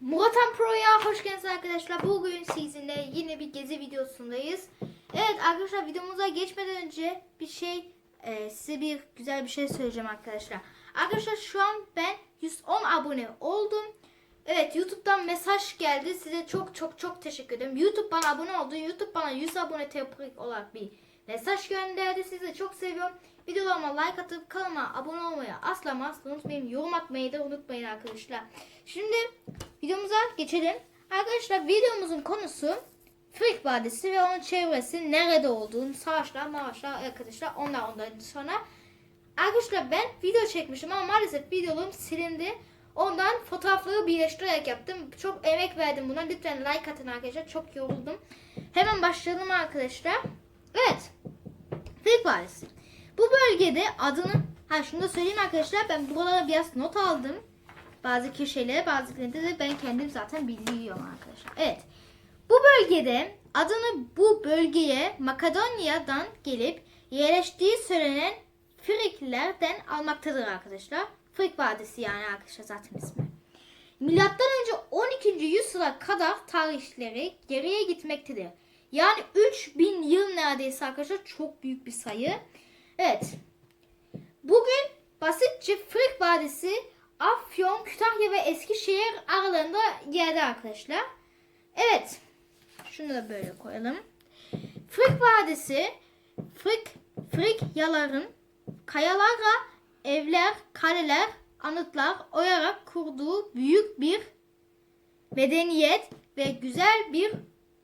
Muratan Pro'ya hoş geldiniz arkadaşlar. Bugün sizinle yine bir gezi videosundayız. Evet arkadaşlar videomuza geçmeden önce bir şey e, size bir güzel bir şey söyleyeceğim arkadaşlar. Arkadaşlar şu an ben 110 abone oldum. Evet YouTube'dan mesaj geldi. Size çok çok çok teşekkür ederim. YouTube bana abone oldu. YouTube bana 100 abone tebrik olarak bir mesaj gönderdi. Sizi çok seviyorum. Videolarıma like atıp kanalıma abone olmayı asla asla unutmayın. Yorum atmayı da unutmayın arkadaşlar. Şimdi videomuza geçelim. Arkadaşlar videomuzun konusu Frik Vadisi ve onun çevresi nerede olduğunu savaşlar mavaşlar arkadaşlar onlar ondan sonra Arkadaşlar ben video çekmişim ama maalesef videom silindi. Ondan fotoğrafları birleştirerek yaptım. Çok emek verdim buna. Lütfen like atın arkadaşlar. Çok yoruldum. Hemen başlayalım arkadaşlar. Evet. Frik Vadisi. Bu bölgede adını... Ha şunu da söyleyeyim arkadaşlar. Ben buralara biraz not aldım. Bazı köşelere bazılarında de ben kendim zaten biliyorum arkadaşlar. Evet. Bu bölgede adını bu bölgeye Makedonya'dan gelip yerleştiği söylenen Friklilerden almaktadır arkadaşlar. Frik Vadisi yani arkadaşlar zaten ismi. Milattan önce 12. yüzyıla kadar tarihleri geriye gitmektedir. Yani 3000 yıl neredeyse arkadaşlar çok büyük bir sayı. Evet. Bugün basitçe Frik Vadisi Afyon, Kütahya ve Eskişehir aralarında yerde arkadaşlar. Evet. Şunu da böyle koyalım. Frik Vadisi Frik, Frik yaların kayalarla evler, kaleler, anıtlar oyarak kurduğu büyük bir medeniyet ve güzel bir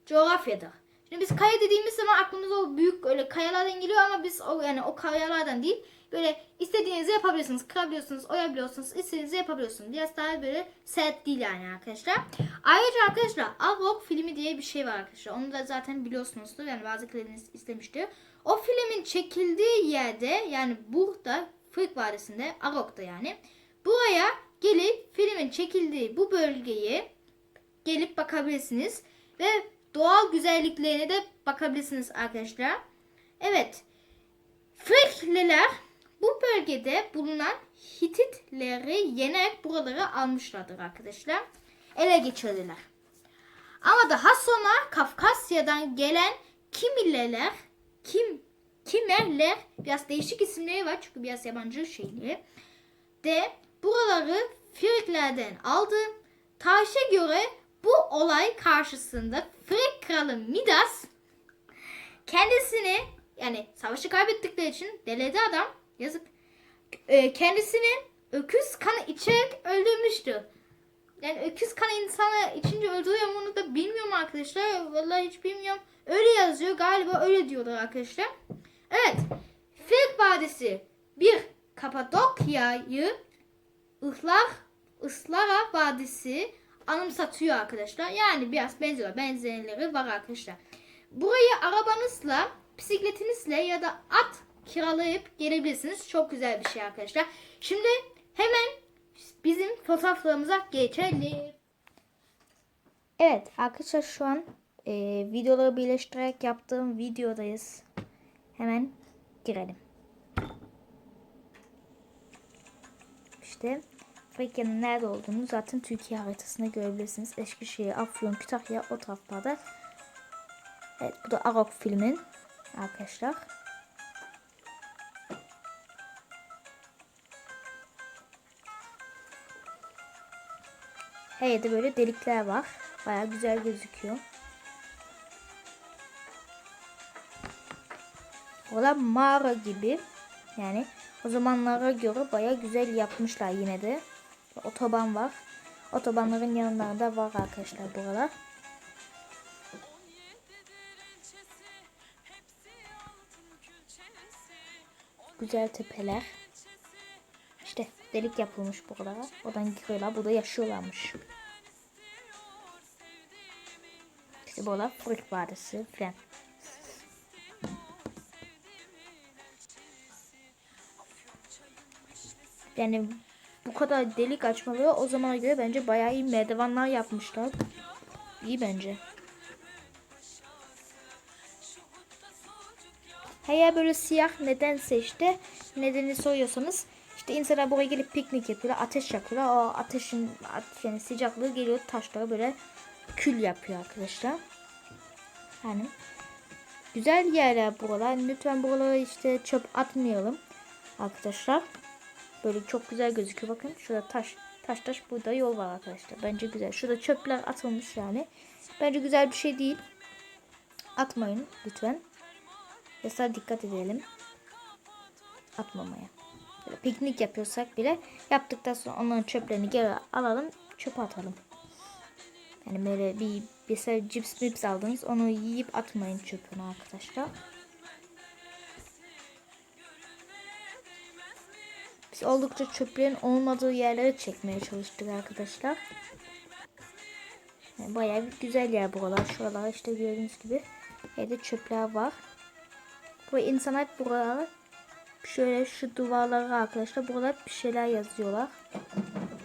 coğrafyadır. Şimdi biz kaya dediğimiz zaman aklımıza o büyük öyle kayalardan geliyor ama biz o yani o kayalardan değil. Böyle istediğinizi yapabilirsiniz, kırabiliyorsunuz, oyabiliyorsunuz, istediğinizi yapabiliyorsunuz. Biraz daha böyle sert değil yani arkadaşlar. Ayrıca arkadaşlar Arok filmi diye bir şey var arkadaşlar. Onu da zaten biliyorsunuzdur. Yani bazı kişileriniz istemiştir. O filmin çekildiği yerde yani burada Frik Vadisi'nde Arok'ta yani. Buraya gelip filmin çekildiği bu bölgeyi gelip bakabilirsiniz. Ve doğal güzelliklerine de bakabilirsiniz arkadaşlar. Evet. Frikliler bu bölgede bulunan Hititleri yenerek buraları almışlardır arkadaşlar. Ele geçirdiler. Ama daha sonra Kafkasya'dan gelen Kimileler, Kim, Kimerler biraz değişik isimleri var çünkü biraz yabancı şeyleri de buraları Friklerden aldı. Tarih'e göre bu olay karşısında Frik kralı Midas kendisini yani savaşı kaybettikleri için deledi adam yazık e, kendisini öküz kanı içerek öldürmüştü. Yani öküz kanı insanı içince öldürüyor mu onu da bilmiyorum arkadaşlar. Vallahi hiç bilmiyorum. Öyle yazıyor galiba öyle diyorlar arkadaşlar. Evet. Frik Vadisi bir Kapadokya'yı Ihlar, Islara Vadisi anımsatıyor arkadaşlar. Yani biraz benziyor. Benzerleri var arkadaşlar. Burayı arabanızla, bisikletinizle ya da at kiralayıp gelebilirsiniz. Çok güzel bir şey arkadaşlar. Şimdi hemen bizim fotoğraflarımıza geçelim. Evet arkadaşlar şu an e, videoları birleştirerek yaptığım videodayız. Hemen girelim. İşte Frakya'nın nerede olduğunu zaten Türkiye haritasında görebilirsiniz. Eskişehir, Afyon, Kütahya o taraflarda. Evet bu da Arok filmin arkadaşlar. Her yerde böyle delikler var. Baya güzel gözüküyor. Orada mağara gibi. Yani o zamanlara göre baya güzel yapmışlar yine de. Otoban var. Otobanların yanlarında var arkadaşlar buralar. Güzel tepeler. İşte delik yapılmış buralara. Oradan giriyorlar. Burada yaşıyorlarmış. İşte buralar Frik Vadisi falan. Yani bu kadar delik açmaları o zamana göre bence bayağı iyi merdivenler yapmışlar. İyi bence. Her böyle siyah nedense işte nedeni soruyorsanız İşte insanlar buraya gelip piknik yapıyorlar. Ateş yakıyorlar. O ateşin at- yani sıcaklığı geliyor taşlara böyle kül yapıyor arkadaşlar. Yani güzel yerler buralar. Lütfen buralara işte çöp atmayalım arkadaşlar. Böyle çok güzel gözüküyor. Bakın şurada taş taş taş burada yol var arkadaşlar. Bence güzel. Şurada çöpler atılmış yani. Bence güzel bir şey değil. Atmayın lütfen. Yasa dikkat edelim. Atmamaya. Böyle piknik yapıyorsak bile yaptıktan sonra onların çöplerini geri alalım çöpe atalım. Yani böyle bir mesela cips mips aldınız onu yiyip atmayın çöpüne arkadaşlar. Biz oldukça çöplerin olmadığı yerlere çekmeye çalıştık arkadaşlar. Yani bayağı bir güzel yer buralar. Şuralar işte gördüğünüz gibi evde çöpler var. Bu insanlar hep buralara şöyle şu duvarlara arkadaşlar buralar bir şeyler yazıyorlar.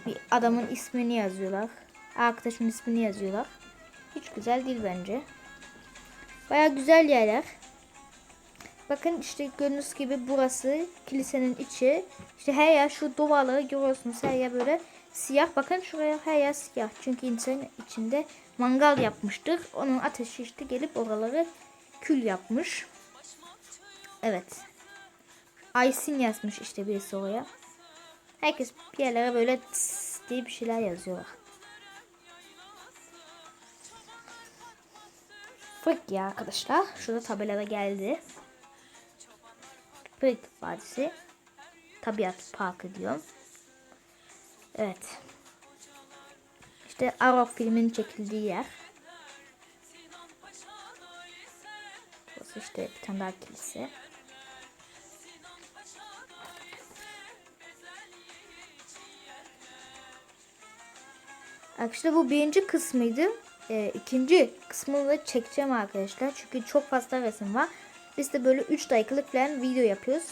Bir adamın ismini yazıyorlar. Arkadaşın ismini yazıyorlar. Hiç güzel değil bence. Baya güzel yerler. Bakın işte gördüğünüz gibi burası kilisenin içi. İşte her yer şu duvarları görüyorsunuz. Her yer böyle siyah. Bakın şuraya her yer siyah. Çünkü insanın içinde mangal yapmıştır. Onun ateşi işte gelip oraları kül yapmış. Evet. Aysin yazmış işte birisi oraya. Herkes bir yerlere böyle tıs diye bir şeyler yazıyorlar. Fık ya arkadaşlar. Şurada tabelada geldi. Fık Vadisi. Tabiat Parkı diyorum. Evet. İşte Arok filmin çekildiği yer. Burası işte bir tane daha kilise. Arkadaşlar bu birinci kısmıydı. Ee, ikinci kısmını da çekeceğim arkadaşlar. Çünkü çok fazla resim var. Biz de böyle 3 dakikalık falan video yapıyoruz.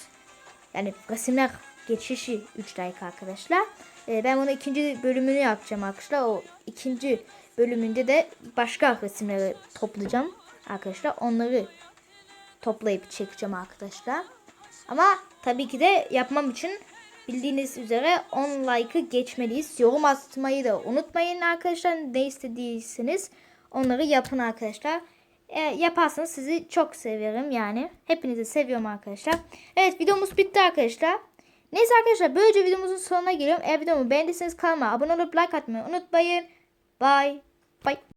Yani resimler geçişi 3 dakika arkadaşlar. Ee, ben bunu ikinci bölümünü yapacağım arkadaşlar. O ikinci bölümünde de başka resimleri toplayacağım arkadaşlar. Onları toplayıp çekeceğim arkadaşlar. Ama tabii ki de yapmam için bildiğiniz üzere 10 like'ı geçmeliyiz. Yorum atmayı da unutmayın arkadaşlar. Ne istediyseniz onları yapın arkadaşlar. E, yaparsanız sizi çok severim yani. Hepinizi seviyorum arkadaşlar. Evet videomuz bitti arkadaşlar. Neyse arkadaşlar böylece videomuzun sonuna geliyorum. Eğer videomu beğendiyseniz kanalıma abone olup like atmayı unutmayın. Bye. Bye.